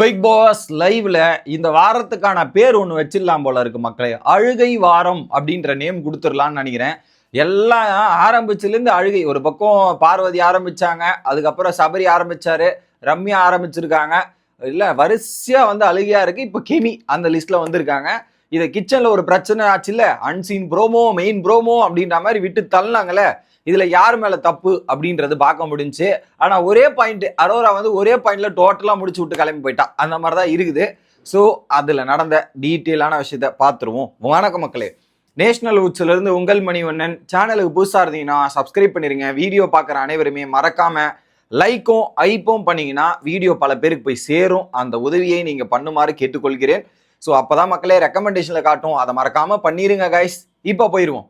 Big pass லைவ்ல இந்த வாரத்துக்கான பேர் ஒன்று வச்சிடலாம் போல இருக்கு மக்களே. அழுகை வாரம் அப்படின்ற நேம் கொடுத்துடலான்னு நினைக்கிறேன். எல்லாம் ஆரம்பிச்சிலேருந்து அழுகை. ஒரு பக்கம் பார்வதி ஆரம்பிச்சாங்க அதுக்கப்புறம் சபரி ஆரம்பிச்சாரு ரம்யா ஆரம்பிச்சிருக்காங்க. இல்லை வரிசையா வந்து அழுகையா இருக்கு. இப்போ கெமி அந்த லிஸ்ட்ல வந்திருக்காங்க. இதை கிச்சனில் ஒரு பிரச்சனை ஆச்சுல்ல அன்சீன் ப்ரோமோ மெயின் ப்ரோமோ அப்படின்ற மாதிரி விட்டு தள்ளினாங்கல்ல இதுல யார் மேல தப்பு அப்படின்றது பார்க்க முடிஞ்சுச்சு ஆனா ஒரே பாயிண்ட் அரோரா வந்து ஒரே பாயிண்ட்ல டோட்டலா முடிச்சு விட்டு கிளம்பி போயிட்டா. அந்த மாதிரி தான் இருக்குது. ஸோ அதுல நடந்த டீட்டெயிலான விஷயத்த பார்த்துருவோம். வணக்க மக்களே. நேஷனல் உட்ஸ்ல இருந்து உங்கள் மணிவண்ணன். சேனலுக்கு புதுசா இருந்தீங்கன்னா சப்ஸ்கிரைப் பண்ணிருங்க. வீடியோ பார்க்குற அனைவருமே மறக்காம லைக்கும் ஐப்பும் பண்ணீங்கன்னா வீடியோ பல பேருக்கு போய் சேரும். அந்த உதவியை நீங்க பண்ணுமாறு கேட்டுக்கொள்கிறேன். ஸோ அப்பதான் மக்களே ரெக்கமெண்டேஷனில் காட்டும். அதை மறக்காமல் பண்ணிருங்க கைஸ் இப்போ போயிடுவோம்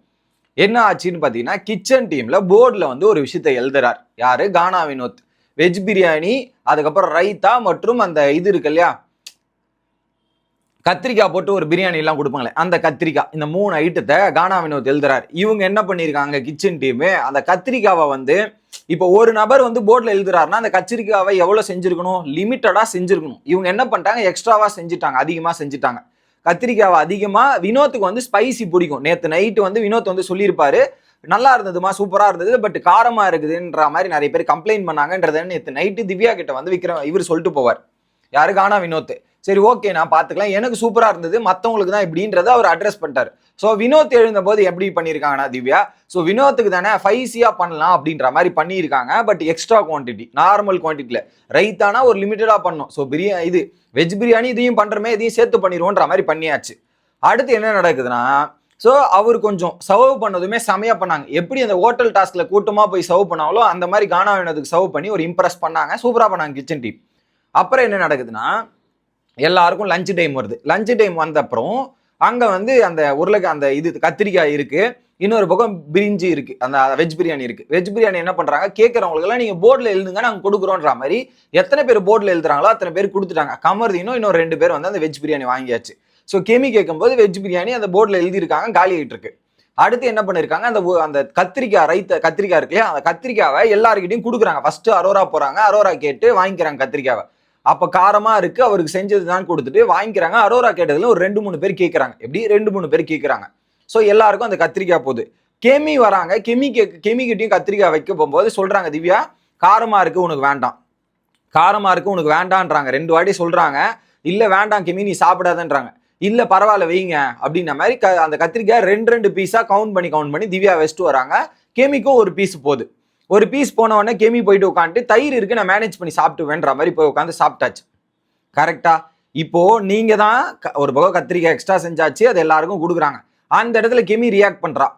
என்ன ஆச்சுன்னு பார்த்தீங்கன்னா கிச்சன் டீமில் போர்டில் வந்து ஒரு விஷயத்தை எழுதுறார். யார்? கானா வினோத். வெஜ் பிரியாணி அதுக்கப்புறம் ரைத்தா மற்றும் அந்த இது இருக்கு இல்லையா? கத்திரிக்காய் போட்டு ஒரு பிரியாணி எல்லாம் கொடுப்பாங்களே அந்த கத்திரிக்காய். இந்த மூணு ஐட்டத்தை கானா வினோத் எழுதுறாரு. இவங்க என்ன பண்ணியிருக்காங்க கிச்சன் டீமு அந்த கத்திரிக்காவை வந்து இப்போ ஒரு நபர் வந்து போர்டில் எழுதுறாருன்னா அந்த கத்திரிக்காவை எவ்வளோ செஞ்சுருக்கணும்? லிமிட்டடாக செஞ்சுருக்கணும். இவங்க என்ன பண்ணிட்டாங்க? எக்ஸ்ட்ராவாக செஞ்சுட்டாங்க அதிகமாக செஞ்சுட்டாங்க. கத்திரிக்காவை அதிகமாக வினோத்துக்கு வந்து ஸ்பைசி பிடிக்கும். நேற்று நைட்டு வந்து வினோத் வந்து சொல்லியிருப்பாரு. நல்லா இருந்ததுமா சூப்பராக இருந்தது பட் காரமாக இருக்குதுன்ற மாதிரி நிறைய பேர் கம்ப்ளைண்ட் பண்ணாங்கன்றத நேற்று நைட்டு திவ்யா கிட்ட வந்து விக்ரம் இவர் சொல்லிட்டு போவார். யாரு? கானா வினோத். சரி ஓகே நான் பார்த்துக்கலாம். எனக்கு சூப்பராக இருந்தது. மற்றவங்களுக்கு தான் இப்படின்றத அவர் அட்ரஸ் பண்ணிட்டார். ஸோ வினோத் எழுந்தபோது எப்படி பண்ணியிருக்காங்கன்னா திவ்யா? ஸோ வினோத்துக்கு தானே ஃபைஸியாக பண்ணலாம் அப்படின்ற மாதிரி பண்ணியிருக்காங்க. பட் எக்ஸ்ட்ரா குவான்டிட்டி நார்மல் குவான்டிட்டியில் ரைத்தானா ஒரு லிமிட்டடாக பண்ணோம் ஸோ பிரியா இது வெஜ் பிரியாணி இதையும் பண்ணுறமே இதையும் சேர்த்து பண்ணிடுவோன்ற மாதிரி பண்ணியாச்சு. அடுத்து என்ன நடக்குதுன்னா ஸோ அவர் கொஞ்சம் சர்வ் பண்ணதுமே செமையாக பண்ணாங்க. எப்படி அந்த ஹோட்டல் டாஸ்கில் கூட்டமாக போய் சர்வ் பண்ணாங்களோ அந்த மாதிரி கானா வினோதுக்கு சர்வ் பண்ணி ஒரு இம்ப்ரெஸ் பண்ணாங்க. சூப்பராக பண்ணாங்க கிச்சன் டீம் அப்புறம் என்ன நடக்குதுன்னா எல்லாருக்கும் லஞ்ச் டைம் வருது. லஞ்ச் டைம் வந்த அப்புறம் அங்கே வந்து அந்த உருளைக்கு அந்த இது கத்திரிக்காய் இருக்குது இன்னொரு பக்கம் பிரிஞ்சி இருக்குது அந்த வெஜ் பிரியாணி இருக்குது வெஜ் பிரியாணி என்ன பண்ணுறாங்க கேட்குறவங்களுக்கெல்லாம் நீங்கள் போர்டில் எழுதுங்க நாங்கள் கொடுக்குறோன்ற மாதிரி எத்தனை பேர் போர்டில் எழுதுறாங்களோ அத்தனை பேர் கொடுத்துட்டாங்க. கமர்தீனும் இன்னும் ரெண்டு பேர் வந்து அந்த வெஜ் பிரியாணி வாங்கியாச்சு. ஸோ கெமி கேட்கும்போது வெஜ் பிரியாணி அந்த போர்டில் எழுதியிருக்காங்க காலி ஆகிட்டு இருக்கு. அடுத்து என்ன பண்ணிருக்காங்க அந்த அந்த கத்திரிக்காய் ரைத்த கத்திரிக்காய் இருக்கு இல்லையா? அந்த கத்திரிக்காவை எல்லாருக்கிட்டையும் கொடுக்குறாங்க. ஃபர்ஸ்ட் அரோரா போறாங்க. அரோரா கேட்டு வாங்கிக்கிறாங்க கத்திரிக்காவை. அப்போ காரமாக இருக்குது அவருக்கு செஞ்சது தான் கொடுத்துட்டு வாங்கிக்கிறாங்க. அரோரா கேட்டதில் ஒரு ரெண்டு மூணு பேர் கேட்குறாங்க எப்படி? ரெண்டு மூணு பேர் கேட்குறாங்க ஸோ எல்லாருக்கும் அந்த கத்திரிக்காய் போகுது. கெமி வராங்க. கெமி கே கெமி கத்திரிக்காய் வைக்க போகும்போது சொல்கிறாங்க திவ்யா காரமாக இருக்குது உனக்கு வேண்டாம். காரமாக இருக்குது உனக்கு வேண்டான்றாங்க ரெண்டு வாட்டி சொல்கிறாங்க இல்லை வேண்டாம் கெமி நீ சாப்பிடாதன்றாங்க. இல்லை பரவாயில்ல வைங்க. அப்படின்ன மாதிரி க- அந்த கத்திரிக்காய் ரெண்டு ரெண்டு பீஸாக கவுண்ட் பண்ணி கவுண்ட் பண்ணி திவ்யா வச்சுட்டு வராங்க. கெமிக்கும் ஒரு பீஸ் போகுது. ஒரு பீஸ் போன உடனே கெமி போயிட்டு உட்காந்துட்டு தயிர் இருக்கு நான் மேனேஜ் பண்ணி சாப்பிட்டுவேன்ற மாதிரி போய் உட்காந்து சாப்பிட்டாச்சு. கரெக்டா இப்போ நீங்க தான் க- ஒரு பக்கம் கத்திரிக்காய் எக்ஸ்ட்ரா செஞ்சாச்சு அது எல்லாருக்கும் கொடுக்குறாங்க. அந்த இடத்துல கெமி ரியாக்ட் பண்றா.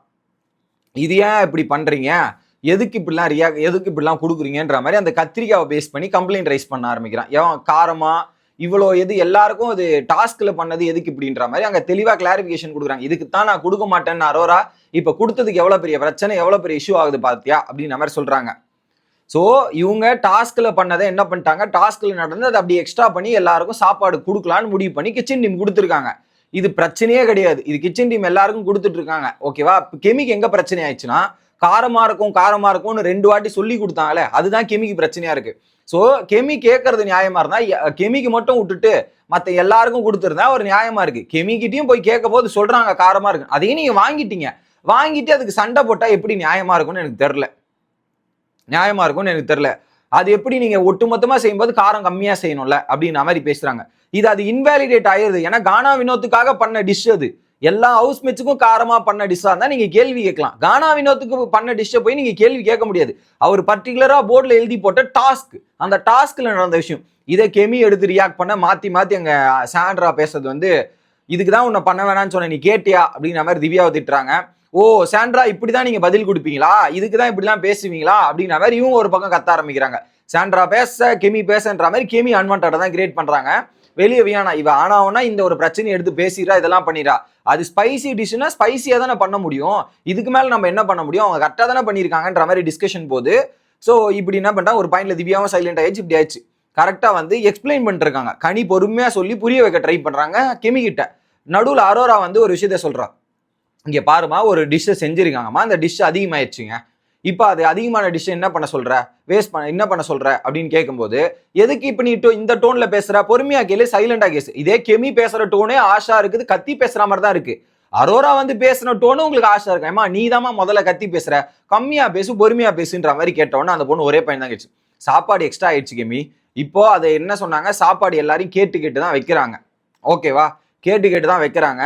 இது ஏன் இப்படி பண்றீங்க? எதுக்கு இப்படிலாம் ரியாக்ட் எதுக்கு இப்படிலாம் கொடுக்குறீங்கன்ற மாதிரி அந்த கத்திரிக்காவை பேஸ் பண்ணி கம்ப்ளைண்ட் ரைஸ் பண்ண ஆரம்பிக்கிறான். எவன் காரமா இவ்வளோ எது எல்லாருக்கும் அது டாஸ்க்ல பண்ணது எதுக்கு இப்படின்ற மாதிரி அங்கே தெளிவாக கிளாரிஃபிகேஷன் கொடுக்குறாங்க. இதுக்கு தான் நான் கொடுக்க மாட்டேன்னு அரோரா இப்போ கொடுத்ததுக்கு எவ்வளோ பெரிய பிரச்சனை எவ்வளோ பெரிய இஷ்யூ ஆகுது பார்த்தியா அப்படின்ற மாதிரி சொல்கிறாங்க ஸோ இவங்க டாஸ்கில் பண்ணதை என்ன பண்ணிட்டாங்க? டாஸ்கில் நடந்து அதை அப்படி எக்ஸ்ட்ரா பண்ணி எல்லாருக்கும் சாப்பாடு கொடுக்கலான்னு முடிவு பண்ணி கிச்சன் டீம் கொடுத்துருக்காங்க. இது பிரச்சனையே கிடையாது. இது கிச்சன் டீம் எல்லாருக்கும் கொடுத்துட்டு இருக்காங்க. ஓகேவா கெமிக்கு எங்கே பிரச்சனை ஆயிடுச்சுன்னா காரமாக இருக்கும் காரமாக இருக்கும்னு ரெண்டு வாட்டி சொல்லி கொடுத்தாங்களே அதுதான் கெமிக்கு பிரச்சனையாக இருக்குது ஸோ கெமி கேட்கறது நியாயமா இருந்தா கெமிக்கு மட்டும் விட்டுட்டு மற்ற எல்லாருக்கும் கொடுத்துருந்தா ஒரு நியாயமா இருக்கு. கெமிக்கிட்டையும் போய் கேட்க போது சொல்றாங்க காரமா இருக்கு. அதையும் நீங்க வாங்கிட்டீங்க. வாங்கிட்டு அதுக்கு சண்டை போட்டா எப்படி நியாயமா இருக்கும்னு எனக்கு தெரில. நியாயமா இருக்கும்னு எனக்கு தெரில. அது எப்படி நீங்க ஒட்டுமொத்தமா செய்யும்போது காரம் கம்மியா செய்யணும்ல அப்படின்ற மாதிரி பேசுறாங்க. இது அது இன்வாலிடேட் ஆயிருது. ஏன்னா கானா வினோத்துக்காக பண்ண டிஷ் அது. எல்லா ஹவுஸ் மேட்சுக்கும் காரமா பண்ண டிஷ்ஷா இருந்தா நீங்க கேள்வி கேட்கலாம். கானா வினோத்துக்கு பண்ண டிஷ்ஷை போய் நீங்க கேள்வி கேட்க முடியாது. அவர் பர்டிகுலரா போர்டில் எழுதி போட்ட டாஸ்க் அந்த டாஸ்க்ல நடந்த விஷயம். இதை கெமி எடுத்து ரியாக்ட் பண்ண மாத்தி மாத்தி அங்க சாண்ட்ரா பேசுறது வந்து இதுக்கு தான் உன்னை பண்ண வேணாம்னு சொன்ன நீ கேட்டியா? அப்படிங்கிற மாதிரி திவ்யாவை திட்டுறாங்க. ஓ சாண்ட்ரா இப்படி தான் நீங்கள் பதில் கொடுப்பீங்களா? இதுக்கு தான் இப்படிலாம் பேசுவீங்களா? அப்படிங்கிற மாதிரி இவங்க ஒரு பக்கம் கத்த ஆரம்பிக்கிறாங்க. சாண்ட்ரா பேச கெமி பேசன்ற மாதிரி கெமி அன்வான்டாக தான் கிரியேட் பண்ணுறாங்க வெளியே வியானா இவ ஆனாவனா இந்த ஒரு பிரச்சனையை எடுத்து பேசிடுறா இதெல்லாம் பண்ணிடுறா. அது ஸ்பைசி டிஷ்னா ஸ்பைசியாக தானே பண்ண முடியும். இதுக்கு மேலே நம்ம என்ன பண்ண முடியும்? அவங்க கரெக்டாக தானே பண்ணியிருக்காங்கன்ற மாதிரி டிஸ்கஷன் போது ஸோ இப்படி என்ன பண்ணிட்டா ஒரு பாயிண்ட்ல திவ்யாவும் சைலண்ட் ஆயிடுச்சு இப்படி ஆயிடுச்சு. கரெக்டாக வந்து எக்ஸ்பிளைன் பண்ணிருக்காங்க. கனி பொறுமையாக சொல்லி புரிய வைக்க ட்ரை பண்ணுறாங்க கெமிக்கிட்ட நடுவில் அரோரா வந்து ஒரு விஷயத்த சொல்கிறா இங்கே பாருமா ஒரு டிஷ்ஷை செஞ்சுருக்காங்கம்மா. அந்த டிஷ் அதிகமாயிடுச்சுங்க இப்போ அது அதிகமான டிசிஷன் என்ன பண்ண சொல்ற? வேஸ்ட் பண்ண என்ன பண்ண சொல்ற? அப்படின்னு கேட்கும்போது எதுக்கு இப்போ நீ இந்த டோன்ல பேசுற? பொறுமையா கேளு சைலண்டா கேசு இதே கெமி பேசுற டோனே ஆஷா இருக்குது கத்தி பேசுற மாதிரி தான் இருக்கு. அரோரா வந்து பேசின டோனு உங்களுக்கு ஆசை இருக்கும் ஏமா நீ முதல்ல கத்தி பேசுற? கம்மியா பேசு பொறுமையா பேசுன்ற மாதிரி கேட்டவொன்னே அந்த பொண்ணு ஒரே பையன் தான் கேச்சு சாப்பாடு எக்ஸ்ட்ரா ஆயிடுச்சு கெமி. இப்போ அதை என்ன சொன்னாங்க? சாப்பாடு எல்லாரையும் கேட்டு கேட்டு தான் வைக்கிறாங்க. ஓகேவா கேட்டு கேட்டு தான் வைக்கிறாங்க.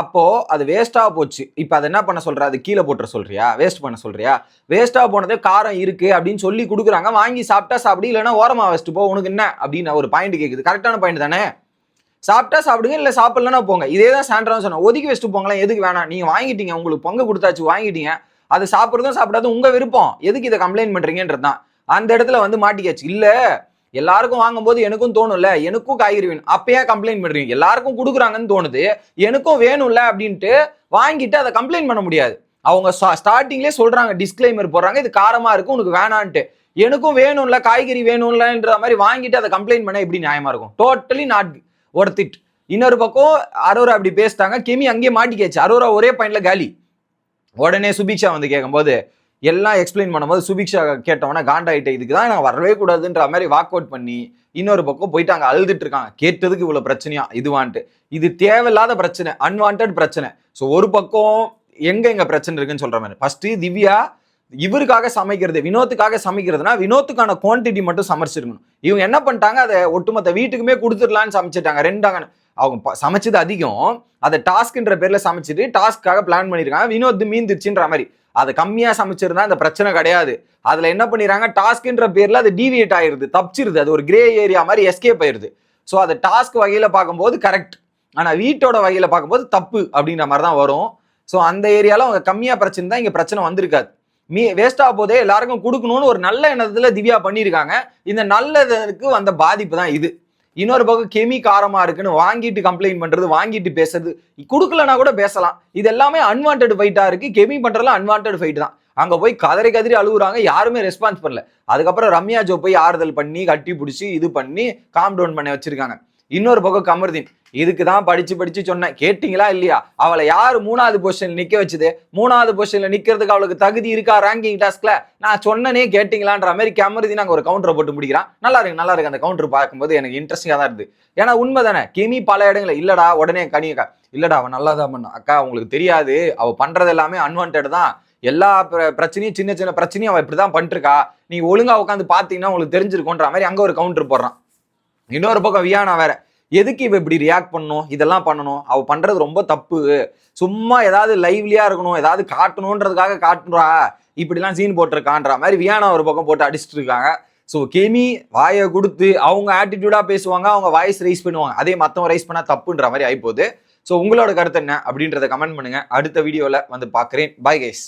அப்போ அது வேஸ்ட்டாக போச்சு. இப்போ அதை என்ன பண்ண சொல்கிற அது கீழே போட்டுற சொல்றியா? வேஸ்ட் பண்ண சொல்றியா? வேஸ்ட்டாக போனதே காரம் இருக்கு அப்படின்னு சொல்லி கொடுக்குறாங்க. வாங்கி சாப்பிட்டா சாப்பிடு இல்லைன்னா ஓரமாக வச்சுட்டு போ. உனக்கு என்ன? அப்படின்னு ஒரு பாயிண்ட் கேட்குது கரெக்டான பாயிண்ட் தானே? சாப்பிட்டா சாப்பிடுங்க இல்லை சாப்பிட்லன்னா போங்க. இதே தான் சாண்ட்ரா சொன்னேன். ஒதுக்கி வச்சுட்டு போங்களேன். எதுக்கு வேணாம்? நீங்கள் வாங்கிட்டீங்க. உங்களுக்கு பங்கு கொடுத்தாச்சு வாங்கிட்டீங்க. அது சாப்பிட்றதும் சாப்பிடாதும் உங்கள் விருப்பம். எதுக்கு இதை கம்ப்ளைண்ட் பண்ணுறீங்கன்றது தான் அந்த இடத்துல வந்து மாட்டிக்காச்சு இல்லை எல்லாருக்கும் வாங்கும்போது எனக்கும் தோணும்ல எனக்கும் காய்கறி வேணும். அப்பயே கம்ப்ளைண்ட் பண்றீங்க. எல்லாருக்கும் கொடுக்குறாங்கன்னு தோணுது. எனக்கும் வேணும்ல அப்படின்ட்டு வாங்கிட்டு அதை கம்ப்ளைண்ட் பண்ண முடியாது. அவங்க ஸ்டார்டிங்லேயே சொல்றாங்க டிஸ்கிளைமர் போடுறாங்க. இது காரமா இருக்கும் உனக்கு வேணான்ட்டு. எனக்கும் வேணும்ல காய்கறி வேணும்லன்ற மாதிரி வாங்கிட்டு அதை கம்ப்ளைண்ட் பண்ண எப்படி நியாயமா இருக்கும்? டோட்டலி நாட் ஒர்த் இட் இன்னொரு பக்கம் அரோரா அப்படி பேசிட்டாங்க. கெமி அங்கேயே மாட்டிக்காச்சு அரோரா ஒரே பாயிண்ட்ல காலி. உடனே சுபிக்ஷா வந்து கேட்கும்போது எல்லாம் எக்ஸ்பிளைன் பண்ணும்போது சுபிக்ஷா கேட்டவொன்னே காண்டாயிட்ட இதுக்கு தான் நான் வரவே கூடாதுன்ற மாதிரி வாக் அவுட் பண்ணி இன்னொரு பக்கம் போயிட்டு அங்கே அழுதுட்டு இருக்காங்க. கேட்டதுக்கு இவ்வளோ பிரச்சனையா? இதுவான்ட்டு. இது தேவையில்லாத பிரச்சனை. அன்வான்ட் பிரச்சனை. ஸோ ஒரு பக்கம் எங்க எங்க பிரச்சனை இருக்குன்னு சொல்ற மாதிரி. ஃபர்ஸ்ட் திவ்யா இவருக்காக சமைக்கிறது வினோத்துக்காக சமைக்கிறதுனா வினோத்துக்கான குவான்டிட்டி மட்டும் சமைச்சிருக்கணும் இவங்க என்ன பண்ணிட்டாங்க? அதை ஒட்டுமொத்த வீட்டுக்குமே கொடுத்துடலான்னு சமைச்சிட்டாங்க. ரெண்டாங்க அவங்க சமைச்சது அதிகம். அதை டாஸ்க்ன்ற பேர்ல சமைச்சிட்டு டாஸ்க்காக பிளான் பண்ணியிருக்காங்க. வினோத் மீந்துருச்சுன்ற மாதிரி. அதை கம்மியாக சமைச்சிருந்தா இந்த பிரச்சனை கிடையாது. அதில் என்ன பண்ணிடுறாங்க? டாஸ்க்ன்ற பேரில் அது டீவியேட் ஆயிடுது தப்பிச்சிருது. அது ஒரு கிரே ஏரியா மாதிரி எஸ்கேப் ஆயிடுது ஸோ அதை டாஸ்க் வகையில் பார்க்கும்போது கரெக்ட் ஆனால் வீட்டோட வகையில் பார்க்கும்போது தப்பு அப்படின்ற மாதிரி தான் வரும். ஸோ அந்த ஏரியாவில் அவங்க கம்மியாக பிரச்சனை தான் இங்கே பிரச்சனை வந்திருக்காது. மீ வேஸ்டாக போதே எல்லாருக்கும் கொடுக்கணும்னு ஒரு நல்ல எண்ணத்தில் திவ்யா பண்ணியிருக்காங்க இந்த நல்லதுக்கு வந்த பாதிப்பு தான் இது. இன்னொரு பக்கம் கெமி காரமா இருக்குன்னு வாங்கிட்டு கம்ப்ளைண்ட் பண்றது வாங்கிட்டு பேசுறது. கொடுக்கலனா கூட பேசலாம். இது எல்லாமே அன்வான்ட் ஃபைட்டா இருக்கு. கெமி பண்றதுலாம் அன்வான்ட் ஃபைட் தான். அங்க போய் கதறி கதறி அழுகுறாங்க யாருமே ரெஸ்பான்ஸ் பண்ணல. அதுக்கப்புறம் ரம்யா ஜோ போய் ஆறுதல் பண்ணி கட்டி பிடிச்சி இது பண்ணி காம் டவுன் பண்ணி வச்சிருக்காங்க. இன்னொரு பக்கம் கமர்தீன். இதுக்கு தான் படிச்சு படிச்சு சொன்னேன். கேட்டிங்களா இல்லையா? அவளை யார் மூணாவது பொசிஷன் நிக்க வச்சது? மூணாவது பொசிஷன்ல நிக்கிறதுக்கு அவளுக்கு தகுதி இருக்கா ரேங்கிங் டாஸ்க்ல நான் சொன்னனே கேட்டிங்களான்ற மாதிரி கமர்தீன் நாங்க ஒரு கவுண்டரை போட்டு முடிக்கிறான். நல்லா இருக்கு நல்லா இருக்கு அந்த கவுண்டர் பார்க்கும்போது எனக்கு இன்ட்ரெஸ்டிங்கா தான் இருக்கு ஏன்னா உண்மை தானே? கெமி பல இடங்களில் இல்லடா உடனே கனியக்கா இல்லடா அவன் நல்லா தான் பண்ணான். அக்கா உங்களுக்கு தெரியாது அவ பண்றது எல்லாமே அன்வான்ட் தான். எல்லா பிரச்சனையும் சின்ன சின்ன பிரச்சனையும் அவள் இப்படி தான் பண்ணிருக்கா நீ ஒழுங்கா உட்காந்து பார்த்தீங்கன்னா உங்களுக்கு தெரிஞ்சிருக்கோன்ற மாதிரி அங்கே ஒரு கவுண்டர் போடுறான். இன்னொரு பக்கம் வியானா வேற. எதுக்கு இவ இப்படி ரியாக்ட் பண்ணணும்? இதெல்லாம் பண்ணணும். அவ பண்றது ரொம்ப தப்பு. சும்மா ஏதாவது லைவ்லியா இருக்கணும். ஏதாவது காட்டணுன்றதுக்காக காட்டுறா. இப்படிலாம் சீன் போட்டிருக்கான்ற மாதிரி வியானா ஒரு பக்கம் போட்டு அடிச்சிட்டு இருக்காங்க. ஸோ கெமி வாயை கொடுத்து அவங்க ஆட்டிடியூடாக பேசுவாங்க. அவங்க வாய்ஸ் ரைஸ் பண்ணுவாங்க. அதே மற்றவங்க ரைஸ் பண்ணால் தப்புன்ற மாதிரி ஆகிப்போகுது ஸோ உங்களோட கருத்து என்ன? அப்படின்றத கமெண்ட் பண்ணுங்கள் அடுத்த வீடியோவில் வந்து பார்க்குறேன். Bye guys